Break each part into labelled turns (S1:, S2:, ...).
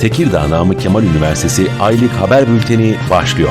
S1: Tekirdağ Namık Kemal Üniversitesi Aylık Haber Bülteni başlıyor.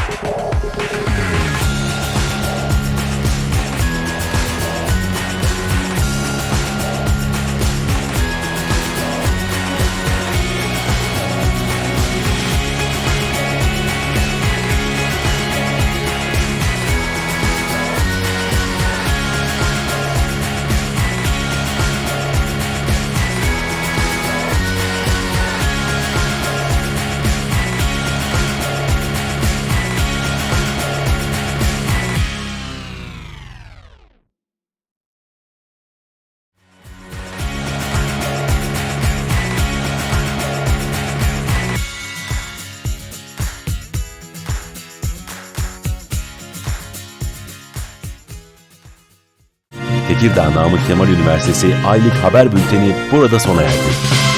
S1: Tekirdağ Namık Kemal Üniversitesi Aylık Haber Bülteni burada sona erdi.